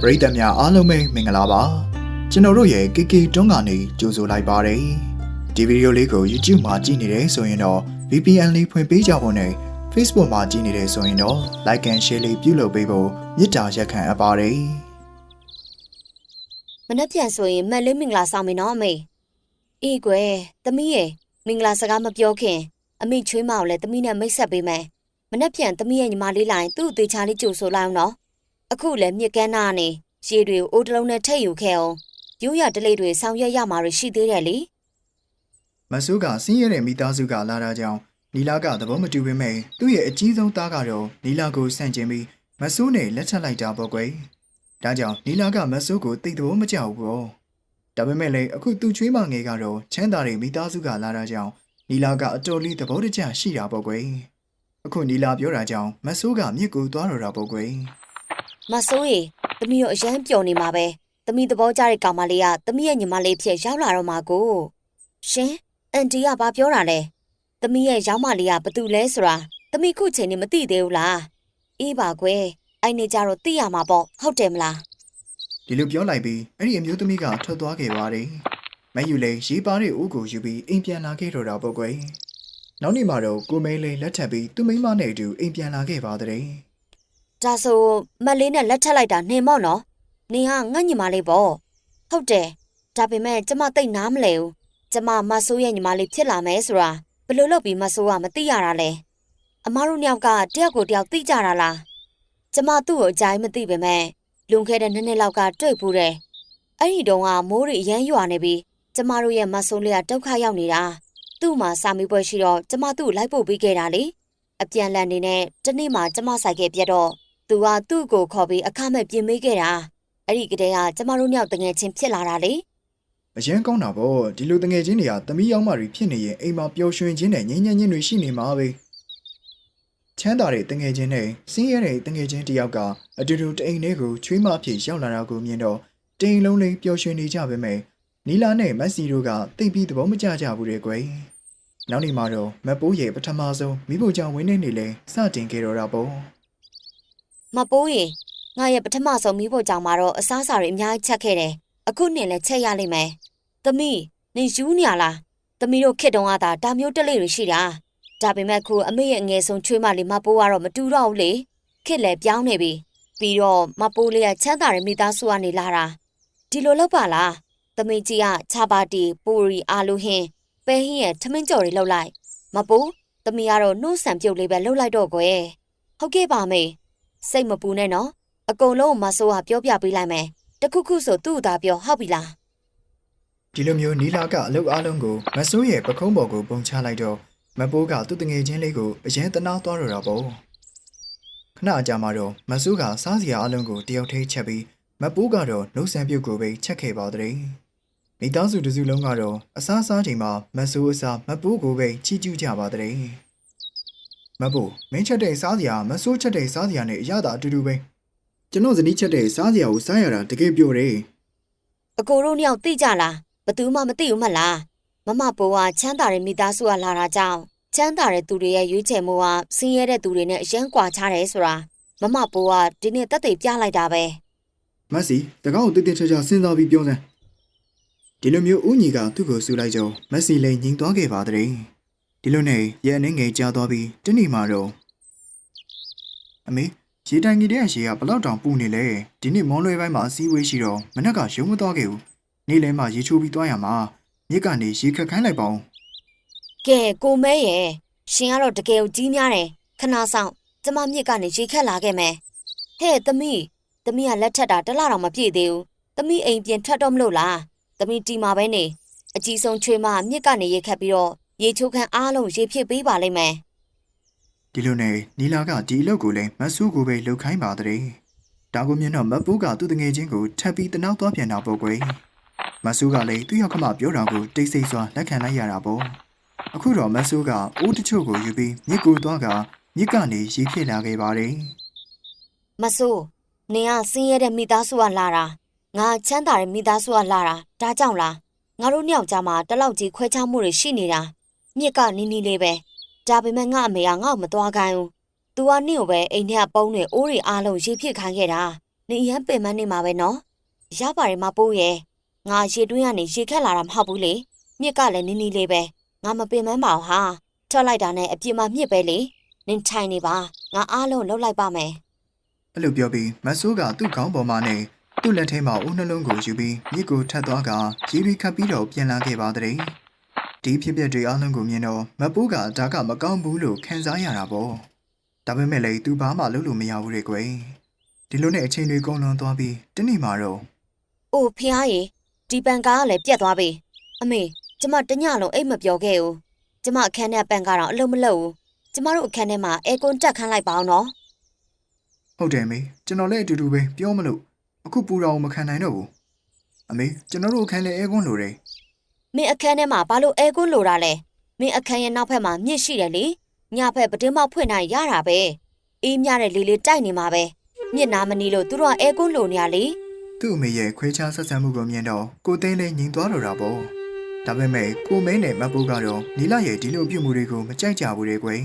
ပရိသတ်များအားလုံးပဲမင်္ဂလာပါကျွန်တော်တို့ရဲ့ KK တွန်းကနေကြိုဆိုလိုက်ပါတယ်ဒီဗီဒီယိုလေးကို YouTube မှာကြည့်နေတယ်ဆိုရင်တော့ VPN လေးဖွင့်ပေးကြဖို့နဲ့ Facebook မှာကြည့်နေတယ်ဆိုရင်တော့ Like and Share လေးပြုလုပ်ပေးဖို့မေတ္တာရက်ခံအပ်ပါတယ်မနှက်ပြန်ဆိုရင်မက်လေးမင်္ဂလာဆောင်မယ်နော်အမေအေးကွယ်သမီးရဲ့မင်္ဂလာစကားမပြောခင်အမေချွေးမအောင်လဲသမီးနဲ့မိတ်ဆက်ပေးမယ်မနှက်ပြန်သမီးရဲ့ညီမလေးလိုက်သူ့အသေးချာလေးကြိုဆိုလိုက်အောင်နော် အခုလဲမြစ်ကမ်းနာကနေရေတွေကိုအိုးတလုံးနဲ့ထည့်ယူခဲ့အောင်ရိုးရဒလိတွေဆောင်ရွက်ရမှာတွေရှိသေးတယ်လေမဆူးကဆင်းရဲတဲ့မိသားစုကလာတာကြောင့်နီလာကသဘောမတူပေမဲ့သူ့ရဲ့အကြီးဆုံးသားကတော့နီလာကိုဆန့်ကျင်ပြီးမဆူးနဲ့လက်ထပ်လိုက်တာပေါ့ကွယ်ဒါကြောင့်နီလာကမဆူးကိုတိတ်သဘောမကျဘူးပေါ့ဒါပေမဲ့လည်းအခုသူ့ချွေးမငယ်ကတော့ချမ်းသာတဲ့မိသားစုကလာတာကြောင့်နီလာကအတော်လေးသဘောတကျရှိတာပေါ့ကွယ်အခုနီလာပြောတာကြောင့်မဆူးကမြစ်ကိုသွားတော့တာပေါ့ကွယ် မဆိုးရေသမီးတို့အရန်ပျော်နေမှာပဲသမီးသဘောကျတဲ့ကောင်မလေးကသမီးရဲ့ညီမလေးဖြစ်ရောက်လာတော့မှာကိုရှင်အန်တီကဘာပြောတာလဲသမီးရဲ့ရောက်မလေးကဘာတူလဲဆိုတာသမီးခုချိန်နေမသိသေးဘူးလားအေးပါကွယ်အဲ့နေကြတော့သိရမှာပေါ့ဟုတ်တယ်မလားဒီလိုပြောလိုက်ပြီးအဲ့ဒီအမျိုးသမီးကထွက်သွားခဲ့ပါတယ်မယူလေးရေးပါတဲ့ဦးကိုယူပြီးအိမ်ပြန်လာခဲ့တော့တာပေါ့ကွယ်နောက်နေ့မှာတော့ကိုမဲလေးလက်ထပ်ပြီးသူ့မိန်းမနဲ့အတူအိမ်ပြန်လာခဲ့ပါတဲ့ ဒါဆိုမက်လေးနဲ့လက်ထပ်လိုက်တာနေမော့နော်နေဟာငတ်ညီမလေးပေါ့ဟုတ်တယ်ဒါပေမဲ့ကျမတိတ်နားမလဲဘူးကျမမဆိုးရဲ့ညီမလေးဖြစ်လာမယ်ဆိုတာဘယ်လိုလုပ်ပြီးမဆိုးကမသိရတာလဲအမားတို့နှစ်ယောက်ကတယောက်ကိုတယောက်သိကြတာလားကျမသူ့ကိုအကြိုင်းမသိပေမဲ့လွန်ခဲ့တဲ့နှစ်နှစ်လောက်ကတွေ့ဘူးတယ်အဲ့ဒီတုန်းကမိုးတွေအရမ်းရွာနေပြီးကျမတို့ရဲ့မဆိုးလေးကဒုက္ခရောက်နေတာသူ့မှာစာမေးပွဲရှိတော့ကျမသူ့ကိုလိုက်ပို့ပေးခဲ့တာလေအပြန်လန်နေနဲ့တနေ့မှကျမဆိုင်ခဲ့ပြတ်တော့ သူကသူ့ကိုခေါ်ပြီးအခမဲ့ပြင်မေးခဲ့တာအဲ့ဒီကတည်းကကျမတို့ညောက်တငယ်ချင်းဖြစ်လာတာလေအရင်ကောင်းတာပေါ့ဒီလိုတငယ်ချင်းတွေကသမီးရောက်မှတွေဖြစ်နေရင်အိမ်မှာပျော်ရွှင်ခြင်းနဲ့ငြိမ်းချမ်းခြင်းတွေရှိနေမှာပဲချမ်းသာတဲ့တငယ်ချင်းနဲ့စင်းရဲတဲ့တငယ်ချင်းတယောက်ကအတူတူတအိမ်လေးကိုချွေးမဖြစ်ရောက်လာတာကိုမြင်တော့တိမ်လုံးလေးပျော်ရွှင်နေကြပါမယ်နီလာနဲ့မက်ဆီတို့ကတိတ်ပြီးသဘောမကျကြဘူးတဲ့ကွယ်နောက်နေ့မှာတော့မက်ပိုးရဲ့ပထမဆုံးမိဖို့ကြောင့်ဝင်းနေနေလဲစတင်ခဲ့တော့တာပေါ့ မပိုးရင်ငါရဲ့ပထမဆုံးမိဖို့ကြောင့်မှာတော့အစားအစာတွေအများကြီးချက်ခဲ့တယ်အခုနှစ်လည်းချက်ရလိမ့်မယ်သမီးနင်ယူနေရလားသမီးတို့ခစ်တုံးကသာဒါမျိုးတက်လေတွေရှိတာဒါပေမဲ့ခုအမေရဲ့အငယ်ဆုံးချွေးမလေးမပိုးကတော့မတူတော့ဘူးလေခစ်လည်းပြောင်းနေပြီပြီးတော့မပိုးလေးကချမ်းသာတဲ့မိသားစုကနေလာတာဒီလိုလုပ်ပါလားသမီးကြီးကချာပါတီပူရီအာလူဟင်းပဲဟင်းရဲ့ထမင်းကြော်တွေလှုပ်လိုက်မပိုးသမီးကတော့နှုတ်ဆန်ပြုတ်လေးပဲလှုပ်လိုက်တော့ကွယ်ဟုတ်ကဲ့ပါမေ စိတ်မပူနဲ့နော်အကုန်လုံးမဆိုးဟာပြောပြပေးလိုက်မယ်တခုခုဆိုသူ့သားပြောဟုတ်ပြီလားဒီလိုမျိုးနီလာကအလုပ်အားလုံးကိုမဆိုးရဲ့ပခုံးပေါ်ကိုပုံချလိုက်တော့မပိုးကသူ့တငယ်ချင်းလေးကိုအရင်တနာသွားတော့တာပေါ့ခဏအကြာမှာတော့မဆိုးကစားစရာအလုံးကိုတယောက်ထိချက်ပြီးမပိုးကတော့နှုတ်ဆန်ပြုတ်ကိုပဲချက်ခဲ့ပါတဲ့မိသားစုတစ်စုလုံးကတော့အစားစားချိန်မှာမဆိုးအစားမပိုးကိုပဲချီးကျူးကြပါတဲ့ မပိုးမင်းချက်တဲ့စားစရာမဆိုးချက်တဲ့စားစရာနဲ့အရသာအတူတူပဲကျွန်တော်ဇနီးချက်တဲ့စားစရာကိုစားရတာတကယ်ပြောတယ်အကိုတို့နှစ်ယောက်သိကြလားဘသူမှမသိဘူးမလားမမပိုးကချမ်းသာတဲ့မိသားစုကလာတာကြောင့်ချမ်းသာတဲ့သူတွေရဲ့ရွေးချယ်မှုကဆင်းရဲတဲ့သူတွေနဲ့အရန်ကွာခြားတယ်ဆိုတာမမပိုးကဒီနေ့တက်သိပြလိုက်တာပဲမက်ဆီတကောက်ကိုတိတိကျကျစဉ်းစားပြီးပြောစမ်းဒီလိုမျိုးဦးညီကသူ့ကိုဆူလိုက်ကြမက်ဆီလည်းညင်သွားခဲ့ပါတဲ့ ဒီလိုနဲ့ရဲအနေငယ်ကြားသွားပြီးတနေ့မှတော့အမေရေတိုင်ကြီးတဲ့ရေကဘလောက်တောင်ပူနေလဲဒီနေ့မွန်လွဲပိုင်းမှာအစည်းအဝေးရှိတော့မနက်ကရုံးမသွားခဲ့ဘူးနေ့လဲမှရေချိုးပြီးသွားရမှာမြစ်ကနေရေခက်ခိုင်းလိုက်ပါဦးကဲကိုမဲရဲ့ရှင်ကတော့တကယ်ကိုကြီးများတယ်ခဏဆောင်ကျမမြစ်ကနေရေခက်လာခဲ့မယ်ဟဲ့သမီးသမီးကလက်ထက်တာတစ်လားတော့မပြည့်သေးဘူးသမီးအိမ်ပြင်ထွက်တော့မလို့လားသမီးတီမာပဲနေအကြီးဆုံးချွေးမမြစ်ကနေရေခက်ပြီးတော့ ရေချိုးခန်းအားလုံးရေဖြစ်ပေးပါလိမ့်မယ်ဒီလိုနဲ့နီလာကဒီအလုပ်ကိုလည်းမဆူးကိုပဲလှုပ်ခိုင်းပါတဲ့ဒါကိုမြင်တော့မပူးကသူ့တငယ်ချင်းကိုထပ်ပြီးတနောက်သွားပြန်တာပေါ့ကွယ်မဆူးကလည်းသူ့ရောက်ခမပြောတာကိုတိတ်ဆိတ်စွာလက်ခံလိုက်ရတာပေါ့အခုတော့မဆူးကအိုးတချို့ကိုယူပြီးမြစ်ကိုသွားကမြစ်ကနေရေဖြစ်လာခဲ့ပါတယ်မဆိုးနင်ကဆင်းရဲတဲ့မိသားစုကလာတာငါချမ်းသာတဲ့မိသားစုကလာတာဒါကြောင့်လားငါတို့နှစ်ယောက်ကြားမှာတလောက်ကြီးခွဲခြားမှုတွေရှိနေတာ မြစ်ကနီးနီးလေးပဲဒါပေမဲ့ငါအမေကငါ့ကိုမသွားခိုင်းဘူး။ तू ကနင့်ကိုပဲအိမ်ထဲကပုံးတွေအိုးတွေအားလုံးရေဖြစ်ခိုင်းခဲ့တာနေအရန်ပင်မနေမှာပဲနော်ရပါတယ်မပိုးရဲ့ငါရေတွင်းကနေရေခက်လာတာမဟုတ်ဘူးလေမြစ်ကလည်းနီးနီးလေးပဲငါမပင်မပါဘူးဟာထွက်လိုက်တာနဲ့အပြစ်မမြစ်ပဲလေနင်ထိုင်နေပါငါအားလုံးလှုပ်လိုက်ပါမယ်အဲ့လိုပြောပြီးမဆိုးကသူ့ခေါင်းပေါ်မှာနဲ့သူ့လက်ထဲမှာဦးနှလုံးကိုယူပြီးမြစ်ကိုထပ်သွားကရေရီခတ်ပြီးတော့ပြန်လာခဲ့ပါတဲ့ ဒီဖြစ်ပျက်တွေအလုံးကိုမြင်တော့မပိုးကဒါကမကောင်းဘူးလို့ခံစားရတာပေါ့ဒါပေမဲ့လည်းသူဘာမှလုပ်လို့မရဘူးတဲ့ကွယ်ဒီလိုနဲ့အချိန်တွေကုန်လွန်သွားပြီးတနေ့မှတော့အိုဖះရေဒီပန်ကားကလည်းပြတ်သွားပြီအမေကျမတညလုံးအိတ်မပြောခဲ့ဘူးကျမအခန်းထဲပန်ကားတော့အလုံးမလုံးဘူးကျမတို့အခန်းထဲမှာအဲကွန်တက်ခန်းလိုက်ပါအောင်နော်ဟုတ်တယ်မေကျွန်တော်လည်းအတူတူပဲပြောမလို့အခုပူတော်မခံနိုင်တော့ဘူးအမေကျွန်တော်တို့အခန်းလေးအဲကွန်းလိုတယ် မင်းအခန်းထဲမှာဘာလို့အဲကွန်းလိုတာလဲမင်းအခန်းရဲ့နောက်ဖက်မှာမြစ်ရှိတယ်လေညဖက်ပတင်းမောက်ဖွင့်နိုင်ရတာပဲအေးမြတဲ့လေလေးတိုက်နေမှာပဲမြစ်နာမနီလို့သူတို့ကအဲကွန်းလိုနေရလေသူ့အမေရဲ့ခွေးချဆက်ဆံမှုကိုမြင်တော့ကိုသိန်းလေးညင်သွားတော့တာပေါ့ဒါပေမဲ့ကိုမင်းနဲ့မတ်ပိုးကတော့နီလာရဲ့ဒီလိုပြုမှုတွေကိုမကြိုက်ကြဘူးလေကွယ်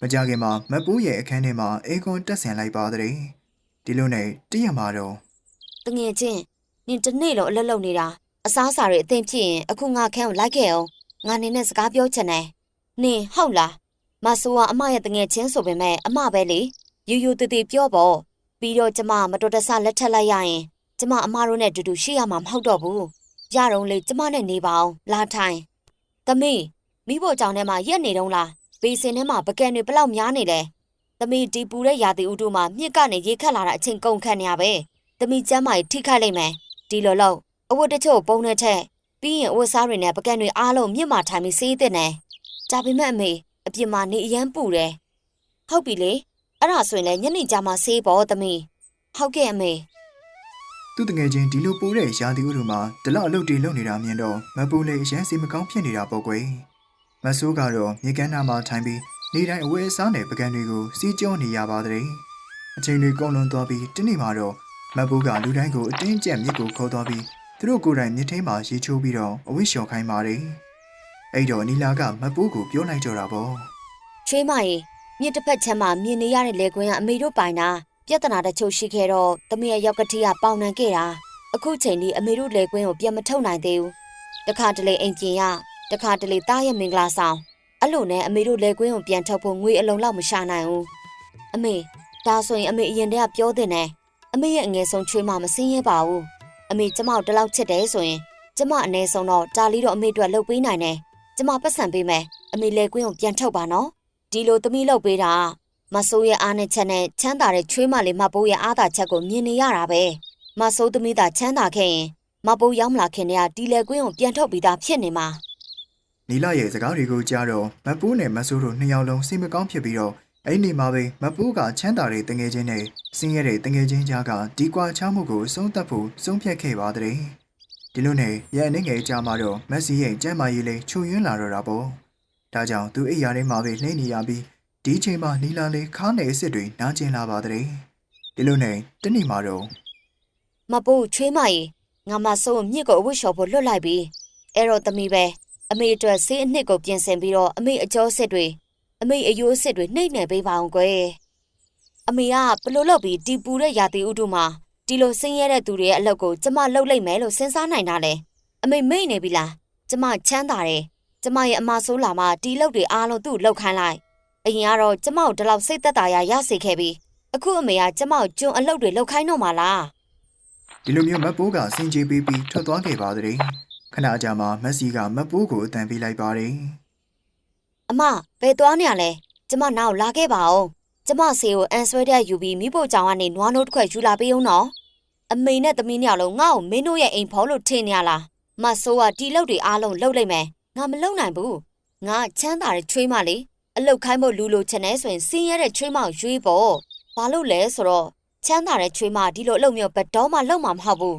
မကြခင်မှာမတ်ပိုးရဲ့အခန်းထဲမှာအေကွန်တက်ဆင်လိုက်ပါတဲ့ဒီလိုနဲ့တည့်ရမှာတော့တငယ်ချင်းနင်တစ်နေ့လုံးအလုပ်လုပ်နေတာ အစားအစာတွေအသင်ဖြစ်ရင်အခုငါခန်းကိုလိုက်ခဲ့အောင်ငါနင်နဲ့စကားပြောချင်တယ်နင်ဟုတ်လားမဆိုးကအမရဲ့တငယ်ချင်းဆိုပေမဲ့အမပဲလေယူယူတည်တည်ပြောပေါ့ပြီးတော့ကျမမတော်တဆလက်ထက်လိုက်ရရင်ကျမအမတို့နဲ့အတူတူရှိရမှာမဟုတ်တော့ဘူးရတော့လေကျမနဲ့နေပါအောင်လာထိုင်သမီးမိဖို့ကြောင့်ထဲမှာရက်နေတော့လားဘေးစင်ထဲမှာပကံတွေဘလောက်များနေလဲသမီးဒီပူတဲ့ရာသီဥတုမှာမြစ်ကနေရေခတ်လာတာအချိန်ကုန်ခန့်နေရပဲ။တမိကျမ်းမာကြီးထိခိုက်လိုက်မယ်။ဒီလိုလို့ အဝတ်တချို့ပုံနဲ့ထက်ပြီးရင်အဝတ်စားတွေနဲ့ပကံတွေအားလုံးမြင့်မာထိုင်ပြီးစေးတဲ့နယ်။ဒါပေမဲ့အမေအပြစ်မှာနေအရန်ပူတယ်။ဟုတ်ပြီလေ။အဲ့ဒါဆိုရင်လည်းညနေကြမှာစေးပေါ်သမီး။ဟုတ်ကဲ့အမေသူ့တငယ်ချင်းဒီလိုပိုးတဲ့ရာသီဥတုမှာဒီလောက်အလုပ်တွေလုပ်နေတာမြင်တော့မပူလေအရန်စီမကောင်းဖြစ်နေတာပေါ့ကွယ်မဆိုးကတော့မြေကမ်းနားမှာထိုင်ပြီးနေတိုင်းအဝဲအစားနဲ့ပကံတွေကိုစီးကြောနေရပါတဲ့အချိန်တွေကုန်လွန်သွားပြီးတနေ့မှတော့မပူကလူတိုင်းကိုအတင်းကျပ်မြစ်ကိုခေါ်သွားပြီး သူတို့ကိုယ်တိုင်မြစ်ထဲမှာရေချိုးပြီးတော့အဝိလျှော်ခိုင်းပါတယ်အဲ့တော့နီလာကမပူကိုပြောလိုက်ကြတာပေါ့။ချွေးမကြီးမြစ်တစ်ဖက်ချမ်းမှာမြင်နေရတဲ့လေကွင်းကအမေတို့ပိုင်တာပြဿနာတချို့ရှိခဲ့တော့သမီးရဲ့ရောက်ကတိကပေါင်နှံခဲ့တာအခုချိန်ဒီအမေတို့လေကွင်းကိုပြန်မထုတ်နိုင်သေးဘူး။တခါတလေအိမ်ပြင်ရတခါတလေတားရဲ့မင်္ဂလာဆောင်အဲ့လိုနဲ့အမေတို့လေကွင်းကိုပြန်ထုတ်ဖို့ငွေအလုံးလောက်မရှာနိုင်ဘူး။အမေဒါဆိုရင်အမေအရင်တည်းကပြောတင်တယ်။အမေရဲ့အငယ်ဆုံးချွေးမမစင်းရဲပါဘူး။ အမေကျမတို့တလောက်ချစ်တယ်ဆိုရင်ကျမအနည်းဆုံးတော့တာလီတော့အမေအတွက်လုပ်ပေးနိုင်တယ်။ကျမပတ်စံပေးမယ်။အမေလေကွင်းကိုပြန်ထုတ်ပါနော်။ဒီလိုသမီးလုပ်ပေးတာမဆိုးရဲ့အားနဲ့ချက်နဲ့ချမ်းသာတဲ့ချွေးမလေးမပိုးရဲ့အားသာချက်ကိုမြင်နေရတာပဲ။မဆိုးသမီးသာချမ်းသာခဲ့ရင်မပိုးရောက်မလာခင်တည်းကဒီလေကွင်းကိုပြန်ထုတ်ပြီးသားဖြစ်နေမှာနီလာရဲ့စကားတွေကိုကြားတော့မပူးနဲ့မဆိုးတို့နှစ်ယောက်လုံးစိတ်မကောင်းဖြစ်ပြီးတော့အဲ့ဒီမှာပဲမပူးကချမ်းသာတဲ့တငယ်ချင်းနဲ့ ဆင်းရဲတဲ့တငယ်ချင်းကြားကဒီကွာချမှုကိုအဆုံးသတ်ဖို့ဆုံးဖြတ်ခဲ့ပါတဲ့ဒီလိုနဲ့ရန်နေငယ်ကြားမှာတော့မက်ဆီရဲ့ကျမ်းမာရေးလေးချူရင်းလာတော့တာပေါ့ဒါကြောင့်သူအိပ်ရာထဲမှာပဲနှိမ့်နေရပြီးဒီချိန်မှာနီလာလေးခါးနေအစ်စ်တွေနားကျင်လာပါတဲ့ဒီလိုနဲ့တနေ့မှာတော့မပိုးချွေးမကြီးငါမဆိုးမြစ်ကိုအဝတ်လျှော်ဖို့လွတ်လိုက်ပြီအဲ့တော့သမီးပဲအမေအတွက်ဆေးအနှစ်ကိုပြင်ဆင်ပြီးတော့အမေအကျော်စစ်တွေအမေအယိုးစစ်တွေနှိမ့်နေပေးပါအောင်ကွယ် အမေကဘလို့လုပ်ပြီးဒီပူတဲ့ရာသီဥတုမှာဒီလိုဆင်းရဲတဲ့သူတွေရဲ့အလုပ်ကိုကျမလုပ်လိုက်မယ်လို့စဉ်းစားနိုင်တာလေအမေမိတ်နေပြီလားကျမချမ်းသာတယ်ကျမရဲ့အမဆိုးလာမှဒီလုပ်တွေအားလုံးသူ့လောက်ခိုင်းလိုက်အရင်ကတော့ကျမကိုဒီလောက်စိတ်သက်သာရာရစေခဲ့ပြီးအခုအမေကကျမကိုကျွန်းအလုပ်တွေလောက်ခိုင်းတော့မှလားဒီလိုမျိုးမတ်ပိုးကစင်ကြေးပေးပြီးထွက်သွားခဲ့ပါတဲ့ခဏကြာမှမက်ဆီကမတ်ပိုးကိုအတန်ပေးလိုက်ပါတယ်အမဘယ်သွားနေရလဲကျမနောက်လာခဲ့ပါအောင် ကျမဆေးကိုအန်ဆွဲတဲ့ယူပြီးမိဖို့ကြောင်ကနေနွားနိုးတစ်ခွက်ယူလာပေးအောင်နော်အမေနဲ့သမီးနှစ်ယောက်လုံးငါ့ကိုမင်းတို့ရဲ့အိမ်ဖော်လို့ထင်နေရလားမဆိုးကတီလုတ်တွေအားလုံးလှုပ်လိုက်မယ်ငါမလုံနိုင်ဘူးငါချမ်းသာတဲ့ချွေးမလေးအလုတ်ခိုင်းဖို့လူလိုချင်နေဆိုရင်စင်းရတဲ့ချွေးမကိုရွေးပေါ့ဘာလို့လဲဆိုတော့ချမ်းသာတဲ့ချွေးမဒီလိုအလုပ်မျိုးဘယ်တော့မှလုပ်မှာမဟုတ်ဘူး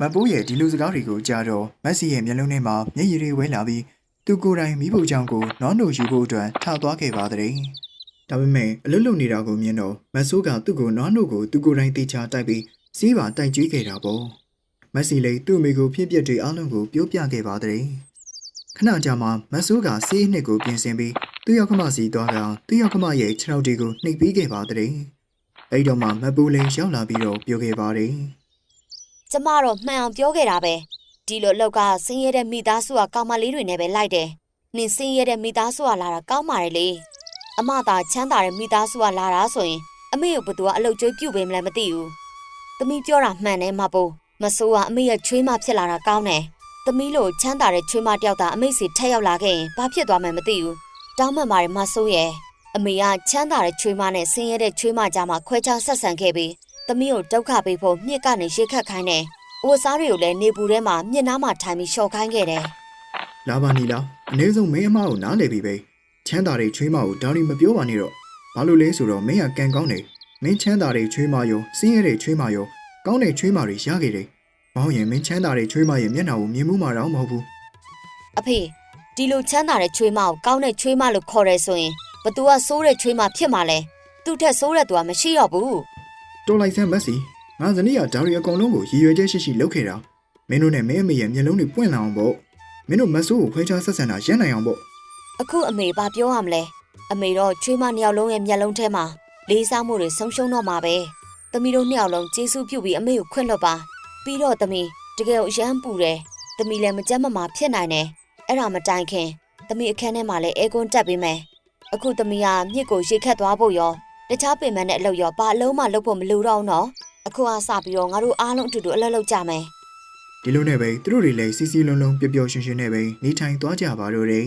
မတ်ပိုးရဲ့ဒီလိုစကားတွေကိုကြားတော့မက်ဆီရဲ့မျက်လုံးထဲမှာမျက်ရည်တွေဝဲလာပြီးသူကိုယ်တိုင်မိဖို့ကြောင့်ကိုနွားနိုယူဖို့အတွက်ထသွားခဲ့ပါတဲ့ ဒါပေမဲ့အလွတ်လုံနေတာကိုမြင်တော့မတ်ဆိုးကသူ့ကိုနွားနိုကိုသူကိုယ်တိုင်တေချာတိုက်ပြီးစီးပါတိုက်ကြွေးခဲ့တာပေါ့မက်ဆီလည်းသူ့အမိကိုဖြစ်ပျက်တွေအားလုံးကိုပြောပြခဲ့ပါတဲ့ခဏကြာမှမတ်ဆိုးကစီးအနှစ်ကိုပြင်ဆင်ပြီးသူ့ရောက်ခမစီသွားကသူ့ရောက်ခမရဲ့ခြေထောက်တွေကိုနှိပ်ပြီးခဲ့ပါတဲ့အဲ့တော့မှမပူလေးရောက်လာပြီးတော့ပြောခဲ့ပါတယ်ကျမတော့မှန်အောင်ပြောခဲ့တာပဲဒီလိုလောက်ကဆင်းရဲတဲ့မိသားစုကကောင်မလေးတွေနဲ့ပဲလိုက်တယ်နင်ဆင်းရဲတဲ့မိသားစုကလာတာကောင်းပါတယ်လေ အမသာချမ်းသာတဲ့မိသားစုကလာတာဆိုရင်အမေကိုဘသူကအလုပ်ကျွေးပြုတ်ပေးမလဲမသိဘူးသမီးပြောတာမှန်တယ်မပိုးမဆိုးကအမေရဲ့ချွေးမဖြစ်လာတာကောင်းတယ်သမီးလိုချမ်းသာတဲ့ချွေးမတယောက်သာအမေစီထက်ရောက်လာခဲ့ရင်ဘာဖြစ်သွားမှန်းမသိဘူးတောင်းမှန်ပါတယ်မဆိုးရဲ့အမေကချမ်းသာတဲ့ချွေးမနဲ့ဆင်းရဲတဲ့ချွေးမကြားမှာခွဲခြားဆက်ဆံခဲ့ပြီးသမီးကိုဒုက္ခပေးဖို့မြစ်ကနေရေခတ်ခိုင်းတယ်။အိုစားတွေကိုလည်းနေပူထဲမှာမျက်နှာမှာထိုင်ပြီးရှော့ခိုင်းခဲ့တယ်လာပါနီလားအနည်းဆုံးမင်းအမကိုနားလေပြီပဲ ချမ်းသာတဲ့ချွေးမကိုဒါရီမပြောပါနဲ့တော့ဘာလို့လဲဆိုတော့မင်းကကံကောင်းတယ်မင်းချမ်းသာတဲ့ချွေးမရောစင်းရဲတဲ့ချွေးမရောကောင်းတဲ့ချွေးမတွေရခဲ့တယ်ဘောင်းရင်မင်းချမ်းသာတဲ့ချွေးမရဲ့မျက်နှာကိုမြင်မှုမှတော့မဟုတ်ဘူး။အဖေဒီလိုချမ်းသာတဲ့ချွေးမကိုကောင်းတဲ့ချွေးမလို့ခေါ်ရဲဆိုရင်ဘသူကဆိုးတဲ့ချွေးမဖြစ်မှာလဲ။သူ့ထက်ဆိုးတဲ့သူကမရှိတော့ဘူးတော်လိုက်စမ်းမက်စီငါဇနီးကဒါရီအကောင်လုံးကိုရည်ရွယ်ချက်ရှိရှိလုပ်ခဲ့တာမင်းတို့နဲ့မင်းအမေရဲ့မျက်လုံးတွေပွင့်လာအောင်ပေါ့မင်းတို့မဆိုးကိုခွဲခြားဆက်ဆံတာရပ်နိုင်အောင်ပေါ့။ အခုအမေဘာပြောရမလဲ။အမေတော့ချွေးမနှစ်ယောက်လုံးရဲ့မျက်လုံးထဲမှာလေးစားမှုတွေဆုံးရှုံးတော့မှာပဲ။သမီးတို့နှစ်ယောက်လုံးကျေးဇူးပြုပြီးအမေကိုခွင့်လွှတ်ပါ။ပြီးတော့သမီးတကယ်ကိုအရန်ပူတယ်။သမီးလည်းမကြမ်းမမာဖြစ်နိုင်တယ်။အဲ့ဒါမတိုင်ခင်သမီးအခန်းထဲမှာလည်းအဲကွန်းတက်ပေးမယ်။အခုသမီးကမြစ်ကိုရေခတ်သွားဖို့ရောတခြားပင်မနဲ့အလုပ်ရောဘာအလုံးမှလုပ်ဖို့မလိုတော့ဘူးနော်အခုကစပြီးတော့ငါတို့အားလုံးအတူတူအလုပ်လုပ်ကြမယ်ဒီလိုနဲ့ပဲသူတို့တွေလည်းစီစီလုံးလုံးပျော်ပျော်ရွှင်ရွှင်နဲ့ပဲနေထိုင်သွားကြပါတော့တယ်